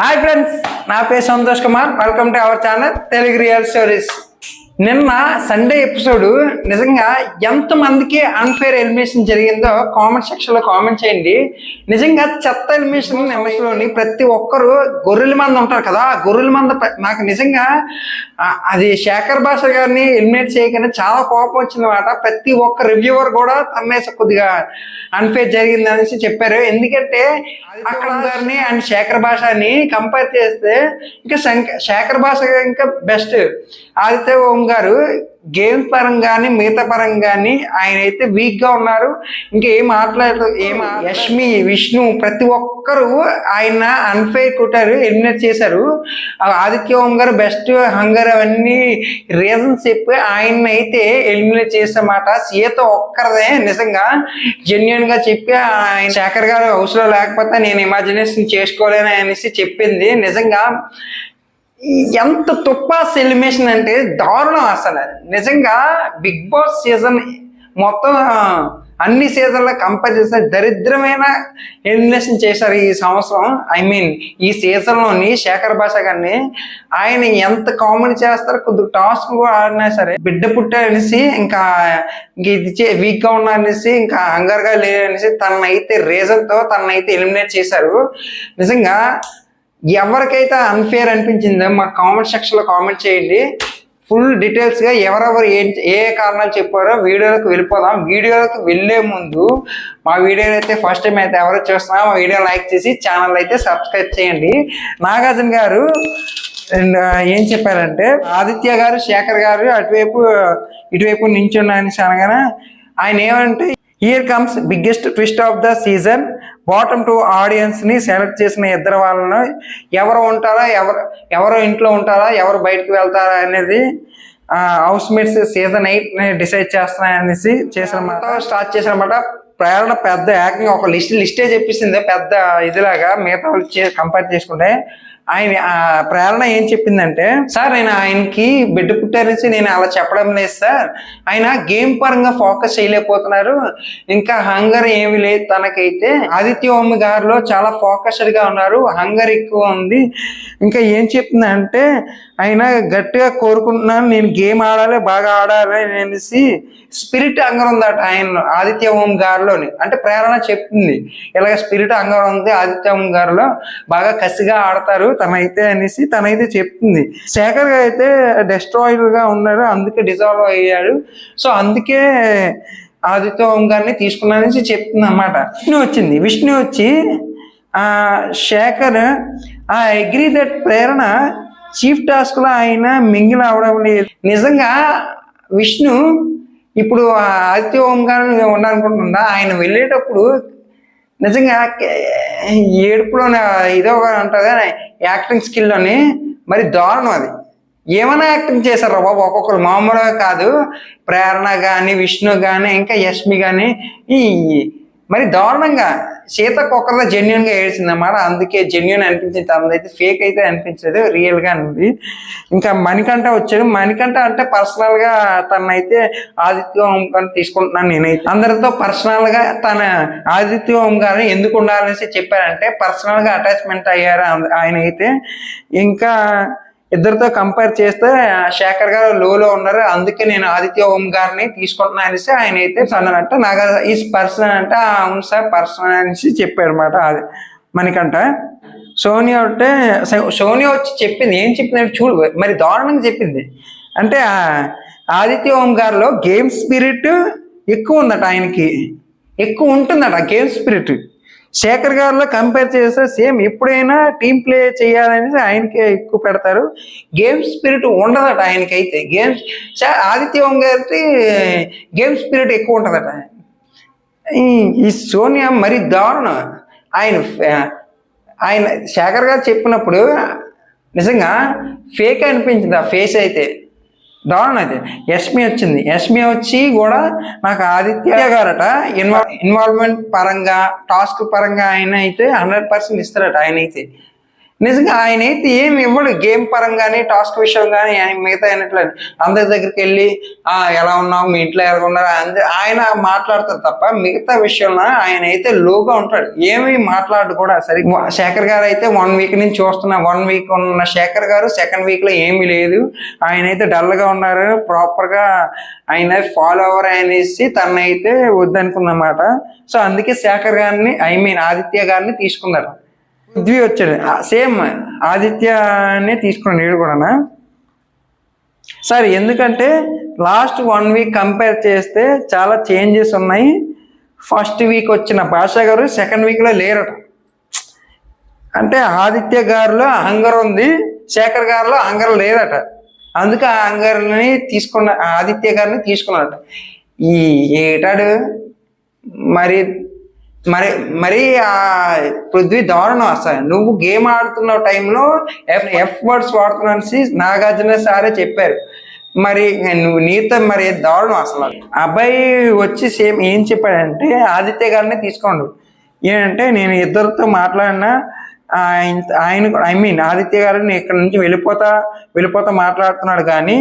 Hi friends నా పేరు Santosh Kumar. Welcome to our channel Telugu real stories. నిన్న Sunday episode నిజంగా ఎంతమందికి అన్ఫేర్ ఎలిమినేషన్ జరిగిందో కామెంట్ సెక్షన్లో కామెంట్ చేయండి. నిజంగా చెత్త ఎలిమినేషన్లోని ప్రతి ఒక్కరు గొర్రెల మంది ఉంటారు కదా ఆ గొర్రెల మంద నాకు నిజంగా అది శేఖర్ భాష గారిని ఎలిమినేట్ చేయగానే చాలా కోపం వచ్చిందన్నమాట. ప్రతి ఒక్క రివ్యూవర్ కూడా తన్నేసి కొద్దిగా అన్ఫేర్ జరిగింది అనేసి చెప్పారు. ఎందుకంటే అక్కడ గారిని అండ్ శేఖర్ భాషని కంపేర్ చేస్తే ఇంకా శంక- శేఖర్ భాష ఇంకా బెస్ట్ ఆదిత్య ఓం గారు గేమ్ పరంగాని మిగతా పరంగాని ఆయన అయితే వీక్గా ఉన్నారు. ఇంకా ఏం మాట్లాడలేదు ఏం యష్మి విష్ణు ప్రతి ఒక్కరు ఆయన అన్ఫైర్ కొట్టారు ఎలిమినేట్ చేశారు. ఆదిత్య ఓం గారు బెస్ట్ హంగర్ అవన్నీ రీజన్స్ చెప్పి ఆయన అయితే ఎలిమినేట్ చేసామాట సీత ఒక్కరదే నిజంగా జెన్యున్గా చెప్పి ఆయన శేఖర్ గారు హౌస్లో లేకపోతే నేను ఇమాజినేషన్ చేసుకోలేను అనేసి చెప్పింది. నిజంగా ఎంత తుప్పాస్ ఎలిమినేషన్ అంటే దారుణం అసలు నిజంగా బిగ్ బాస్ సీజన్ మొత్తం అన్ని సీజన్లో కంపేర్ చేస్తే దరిద్రమైన ఎలిమినేషన్ చేశారు ఈ సంవత్సరం. ఐ మీన్ ఈ సీజన్లోని శేఖర్ భాష గారిని ఆయన ఎంత కామెడీ చేస్తారో కొద్ది టాస్క్ కూడా ఆడినా సరే బిడ్డ పుట్టారనేసి ఇంకా ఇది చే వీక్గా ఉన్నారనేసి ఇంకా హంగర్గా లేదనేసి తనైతే రీజన్తో తనైతే ఎలిమినేట్ చేశారు. నిజంగా ఎవరికైతే అన్ఫేర్ అనిపించిందో మా కామెంట్ సెక్షన్లో కామెంట్ చేయండి. ఫుల్ డీటెయిల్స్గా ఎవరెవరు ఏం ఏ కారణాలు చెప్పారో వీడియోలకు వెళ్ళిపోదాం. వీడియోలకు వెళ్ళే ముందు మా వీడియో అయితే ఫస్ట్ టైం అయితే ఎవరు చూస్తున్నా మా వీడియో లైక్ చేసి ఛానల్ అయితే సబ్స్క్రైబ్ చేయండి. నాగార్జున గారు అండ్ ఏం చెప్పారంటే ఆదిత్య గారు శేఖర్ గారు అటువైపు ఇటువైపు నించున్నాయని అనగానే ఆయన ఏమంటే here comes biggest twist of the season bottom two ఆడియన్స్ని సెలెక్ట్ చేసిన ఇద్దరు వాళ్ళను ఎవరు ఉంటారా ఎవరు ఎవరు ఇంట్లో ఉంటారా ఎవరు బయటకు వెళ్తారా అనేది housemates season eight decide చేస్తున్నాయనేసి చేసిన స్టార్ట్ చేశారన్నమాట ప్రేరణ పెద్ద యాక్టింగ్ ఒక లిస్ట్ లిస్టే చెప్పేసింది పెద్ద ఇదిలాగా మిగతా వాళ్ళు కంపేర్ చేసుకుంటే ఆయన ఆ ప్రేరణ ఏం చెప్పిందంటే సార్ నేను ఆయనకి బిడ్డ పుట్టారనేసి నేను అలా చెప్పడం లేదు సార్. ఆయన గేమ్ పరంగా ఫోకస్ చేయలేకపోతున్నారు. ఇంకా హంగర్ ఏమి లేదు తనకైతే. ఆదిత్య ఓమి గారిలో చాలా ఫోకస్డ్గా ఉన్నారు. హంగర్ ఎక్కువ ఉంది. ఇంకా ఏం చెప్తుందంటే ఆయన గట్టిగా కోరుకుంటున్నాను. నేను గేమ్ ఆడాలి బాగా ఆడాలి అనేసి స్పిరిట్ అంగం ఉందట ఆయన ఆదిత్య ఓం గారిలోని అంటే ప్రేరణ చెప్తుంది. ఇలాగ స్పిరిట్ అంగం ఉంది ఆదిత్య ఓం గారిలో బాగా కసిగా ఆడతారు తనైతే అనేసి తనైతే చెప్తుంది. శేఖర్ అయితే డెస్ట్రాయిడ్గా ఉన్నారు అందుకే డిజాల్వ్ అయ్యాడు. సో అందుకే ఆదిత్య ఓం గారిని తీసుకున్నానని చెప్తుంది అన్నమాట. విష్ణు వచ్చింది. విష్ణు వచ్చి ఆ శేఖర్ ఆ అగ్రీ దట్ ప్రేరణ చీఫ్ టాస్క్లో ఆయన మింగిల్ అవడం లేదు. నిజంగా విష్ణు ఇప్పుడు ఆదిత్య ఓంకారం ఉండాలనుకుంటుందా? ఆయన వెళ్ళేటప్పుడు నిజంగా ఏడుపులో ఇదో ఒక ఉంటుంది యాక్టింగ్ స్కిల్లోని మరి దారుణం అది. ఏమైనా యాక్టింగ్ చేశారు బాబు? ఒక్కొక్కరు మామూలుగా కాదు. ప్రేరణ కానీ విష్ణు కానీ ఇంకా యష్మి కానీ ఈ మరి దారుణంగా సీతకు ఒక్కరిదా జెన్యున్గా ఏడ్చింది అన్నమాట. అందుకే జెన్యున్ అనిపించింది. తనదైతే ఫేక్ అయితే అనిపించలేదు రియల్గా ఉంది. ఇంకా మణికంఠ వచ్చాడు. మణికంఠ అంటే పర్సనల్గా తనైతే ఆదిత్య ఓం గారిని తీసుకుంటున్నాను నేనైతే. అందరితో పర్సనల్గా తన ఆదిత్య ఓం గారిని ఎందుకు ఉండాలనేసి చెప్పారంటే పర్సనల్గా అటాచ్మెంట్ అయ్యారు ఆయన అయితే ఇంకా ఇద్దరితో కంపేర్ చేస్తే శేఖర్ గారు లోలో ఉన్నారు. అందుకే నేను ఆదిత్య ఓం గారిని తీసుకుంటున్నా అనేసి ఆయన అయితే అన్నారంట నాకు ఈజ్ పర్సన్ అంటే "ఆ, అవును సార్ పర్సన్ అనేసి చెప్పాడు అనమాట అది మనకంట. సోనియా అంటే సోనియా వచ్చి చెప్పింది. ఏం చెప్పింది చూడు మరి దారుణంగా చెప్పింది. అంటే ఆదిత్య ఓం గారిలో గేమ్ స్పిరిట్ ఎక్కువ ఉందట ఆయనకి. ఎక్కువ ఉంటుందట గేమ్ స్పిరిట్ శేఖర్ గారిలో కంపేర్ చేస్తే సేమ్ ఎప్పుడైనా టీం ప్లే చేయాలనేది ఆయనకే ఎక్కువ పెడతారు. గేమ్ స్పిరిట్ ఉండదట ఆయనకైతే. గేమ్స్ ఆదిత్యం గారికి గేమ్ స్పిరిట్ ఎక్కువ ఉంటుందట. ఈ- సోనియా మరి దారుణం. ఆయన ఆయన శేఖర్ గారు చెప్పినప్పుడు నిజంగా ఫేక్ అనిపించింది ఆ ఫేస్ అయితే. దారుణం అయితే యష్మి వచ్చింది. యష్మి వచ్చి కూడా నాకు ఆదిత్య గారట. ఇన్వాల్వ్ ఇన్వాల్వ్మెంట్ పరంగా టాస్క్ పరంగా ఆయన అయితే హండ్రెడ్ పర్సెంట్ ఇస్తారట ఆయన అయితే నిజంగా ఆయన అయితే ఏమి ఇవ్వడు. గేమ్ పరంగా టాస్క్ విషయం కానీ ఆయన మిగతా అయినట్లు అందరి దగ్గరికి వెళ్ళి ఆ ఎలా ఉన్నావు? మీ ఇంట్లో ఎలా ఉన్నారు? అంద- ఆయన మాట్లాడతారు తప్ప మిగతా విషయంలో ఆయన అయితే లోగా ఉంటాడు. ఏమి మాట్లాడు కూడా సరే శేఖర్ గారు అయితే వన్ వీక్ నుంచి చూస్తున్నా వన్ వీక్ ఉన్న శేఖర్ గారు సెకండ్ వీక్లో ఏమీ లేదు. ఆయన అయితే డల్గా ఉన్నారు. ప్రాపర్గా ఆయన ఫాలో అవర్ అనేసి తనైతే వద్దనుకున్నమాట సో అందుకే శేఖర్ గారిని ఐ మీన్ ఆదిత్య గారిని తీసుకున్నారు. పృథ్వీ వచ్చాడు. సేమ్ ఆదిత్యనే తీసుకున్నాడు వీడు కూడా సార్ ఎందుకంటే లాస్ట్ వన్ వీక్ కంపేర్ చేస్తే చాలా చేంజెస్ ఉన్నాయి. ఫస్ట్ వీక్ వచ్చిన భాష గారు సెకండ్ వీక్లో లేరట అంటే ఆదిత్య గారిలో అహంగర్ ఉంది శేఖర్ గారిలో అహంగర్ లేదట. అందుకే ఆ అహంగర్ని తీసుకున్న ఆదిత్య గారిని తీసుకున్నాడట ఈ ఏటాడు మరి మరి మరి ఆ పృథ్వీ దారుణం అసలు. నువ్వు గేమ్ ఆడుతున్న టైంలో ఎఫ్ ఎఫ్ వర్డ్స్ వాడుతున్నాసి నాగార్జున సారే చెప్పారు. మరి నువ్వు నీతో మరి దారుణం అసలు. అబ్బాయి వచ్చి సేమ్ ఏం చెప్పాడంటే ఆదిత్య గారిని తీసుకోండి. ఏంటంటే నేను ఇద్దరితో మాట్లాడినా ఆయన ఆయన ఐ మీన్ ఆదిత్య గారిని ఇక్కడ నుంచి వెళ్ళిపోతా వెళ్ళిపోతా మాట్లాడుతున్నాడు కానీ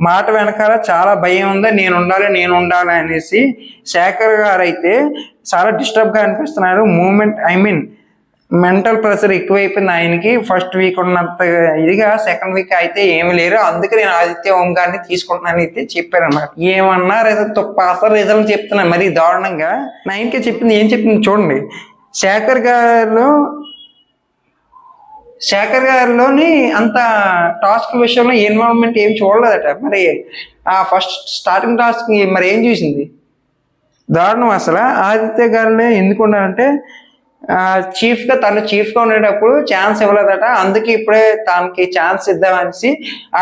మాట వెనకాల చాలా భయం ఉంది నేను ఉండాలి నేను ఉండాలి అనేసి శేఖర్ గారు అయితే చాలా డిస్టర్బ్గా అనిపిస్తున్నారు. Moment I mean mental pressure ఎక్కువైపోయింది ఆయనకి. ఫస్ట్ వీక్ ఉన్నంత ఇదిగా సెకండ్ వీక్ అయితే ఏమి లేరు. అందుకే నేను ఆదిత్య ఓం గారిని తీసుకుంటున్నాను అయితే చెప్పారు అన్నమాట ఏమన్నా రిజల్ట్ అసలు రిజల్ట్ చెప్తున్నాను మరి దారుణంగా. నైన్కే చెప్పింది ఏం చెప్పింది చూడండి. శేఖర్ గారు శేఖర్ గారిలోని అంత టాస్క్ విషయంలో ఇన్వాల్వ్మెంట్ ఏం చూడలేదట. మరి ఆ ఫస్ట్ స్టార్టింగ్ టాస్క్ మరి ఏం చూసింది? దారుణం అసలు. ఆదిత్య గారిని ఎందుకు ఉన్నారంటే చీఫ్గా తను చీఫ్గా ఉండేటప్పుడు ఛాన్స్ ఇవ్వలేదట. అందుకే ఇప్పుడే తనకి ఛాన్స్ ఇద్దామనేసి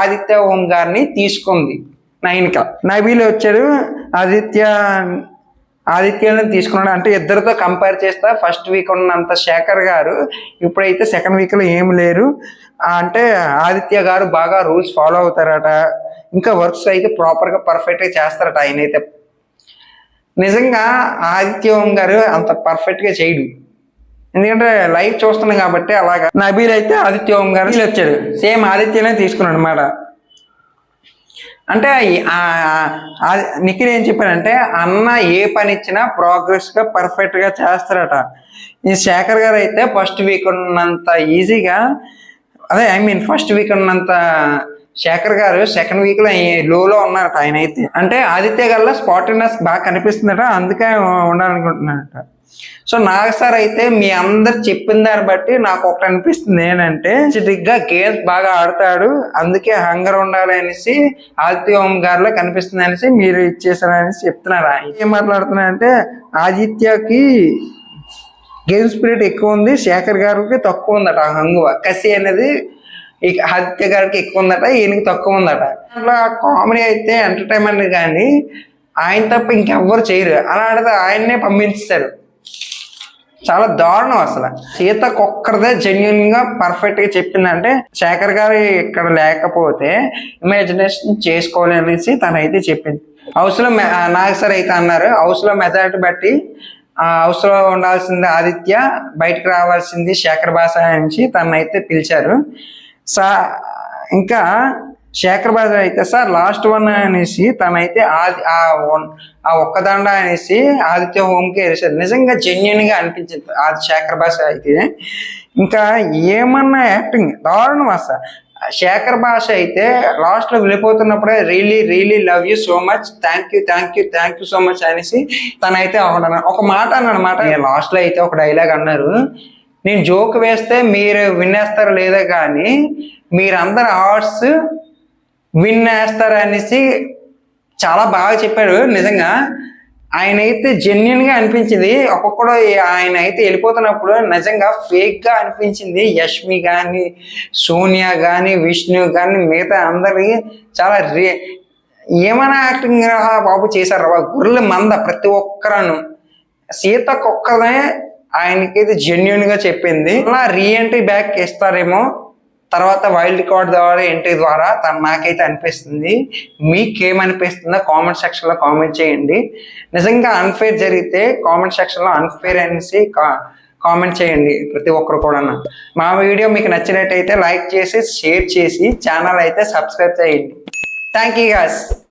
ఆదిత్య ఓం గారిని తీసుకుంది నైన్క. నబీలు వచ్చాడు. ఆదిత్య ఆదిత్యని తీసుకున్నాడు అంటే ఇద్దరితో కంపేర్ చేస్తా. ఫస్ట్ వీక్ ఉన్నంత శేఖర్ గారు ఇప్పుడైతే సెకండ్ వీక్లో ఏం లేరు. అంటే ఆదిత్య గారు బాగా రూల్స్ ఫాలో అవుతారట. ఇంకా వర్క్స్ అయితే ప్రాపర్గా పర్ఫెక్ట్గా చేస్తారట ఆయన అయితే నిజంగా ఆదిత్య గారు అంత పర్ఫెక్ట్గా చేయడు. ఎందుకంటే లైవ్ చూస్తున్నాం కాబట్టి అలాగా. నబీల్ అయితే ఆదిత్య గారు వచ్చాడు సేమ్ ఆదిత్యనే తీసుకున్నాడు అనమాట అంటే నిఖిల్ ఏం చెప్పారంటే అన్న ఏ పని ఇచ్చినా ప్రోగ్రెస్గా పర్ఫెక్ట్గా పర్ఫెక్ట్గా చేస్తారట. ఈ శేఖర్ గారు అయితే ఫస్ట్ వీక్ ఉన్నంత ఈజీగా అదే ఐ మీన్ ఫస్ట్ వీక్ ఉన్నంత శేఖర్ గారు సెకండ్ వీక్లో లోలో ఉన్నారట ఆయన అయితే. అంటే ఆదిత్య గారిలో స్పాటినెస్ బాగా కనిపిస్తుందట అందుకే ఉండాలనుకుంటున్నారట. సో నాకు సార్ అయితే మీ అందరు చెప్పిన దాన్ని బట్టి నాకు ఒకటి అనిపిస్తుంది ఏంటంటే గా గేమ్స్ బాగా ఆడతాడు అందుకే హంగర్ ఉండాలి అనేసి ఆదిత్య ఓం గారిలో కనిపిస్తుంది అనేసి మీరు ఇచ్చేసారు అనేసి చెప్తున్నారు ఆయన. ఏం మాట్లాడుతున్నారంటే ఆదిత్యకి గేమ్ స్పిరిట్ ఎక్కువ ఉంది శేఖర్ గారికి తక్కువ ఉందట ఆ హంగువ. కసి అనేది ఈ ఆదిత్య గారికి ఎక్కువ ఉందట ఈయనకి తక్కువ ఉందట. అట్లా కామెడీ అయితే ఎంటర్టైన్మెంట్ కానీ ఆయన తప్ప ఇంకెవ్వరు చేయరు. అలా ఆడితే ఆయన్నే పంపించారు చాలా దారుణం అసలు. సీత ఒక్కరిదే జెన్యున్గా పర్ఫెక్ట్గా చెప్పిందంటే శేఖర్ గారు ఇక్కడ లేకపోతే ఇమాజినేషన్ చేసుకోవాలి అనేసి తనైతే చెప్పింది. హౌస్లో మె- నాగ్ సార్ అయితే అన్నారు హౌస్లో మెజారిటీ బట్టి ఆ హౌస్లో ఉండాల్సింది ఆదిత్య బయటకు రావాల్సింది శేఖర్ భాష నుంచి తనైతే పిలిచారు. సా ఇంకా శేఖర్ బాజా అయితే సార్ లాస్ట్ వన్ అనేసి తనైతే ఆది ఆ వన్ ఆ ఒక్కదండ అనేసి ఆదిత్య హోమ్కి వేసారు నిజంగా జెన్యున్గా అనిపించింది ఆది శేఖర్ భాష అయితే. ఇంకా ఏమన్నా యాక్టింగ్ దారుణం అసలు శేఖర్ భాష అయితే లాస్ట్లో వెళ్ళిపోతున్నప్పుడే really really love you so much thank you thank you thank you so much అనేసి తనైతే ఒక మాట అన్నమాట లాస్ట్లో లాస్ట్లో అయితే ఒక డైలాగ్ అన్నారు. నేను జోక్ వేస్తే మీరు వినేస్తారో లేదో కానీ మీరందరు హార్ట్స్ విన్ వేస్తారు అనేసి చాలా బాగా చెప్పాడు. నిజంగా ఆయన అయితే జెన్యున్గా అనిపించింది. ఒక్కొక్కడు ఆయన అయితే వెళ్ళిపోతున్నప్పుడు నిజంగా ఫేక్గా అనిపించింది. యష్మి కానీ సోనియా కానీ విష్ణు కానీ మిగతా అందరికి చాలా రే ఏమైనా యాక్టింగ్ బాబు చేశారు రా గుర్రెల మంద ప్రతి ఒక్కరను. సీతకు ఆయనకైతే జెన్యున్గా చెప్పింది. అలా రీఎంట్రీ బ్యాక్ ఇస్తారేమో. తర్వాత వైల్డ్ కార్డ్ ద్వారా ఎంట్రీ ద్వారా తను నాకైతే అనిపిస్తుంది. మీకేమనిపిస్తుందో కామెంట్ సెక్షన్లో కామెంట్ చేయండి. నిజంగా అన్ఫేర్ జరిగితే కామెంట్ సెక్షన్లో అన్ఫేర్ అనేసి కామెంట్ చేయండి ప్రతి ఒక్కరు కూడా మా వీడియో మీకు నచ్చినట్టయితే లైక్ చేసి షేర్ చేసి ఛానల్ అయితే సబ్స్క్రైబ్ చేయండి. Thank you gas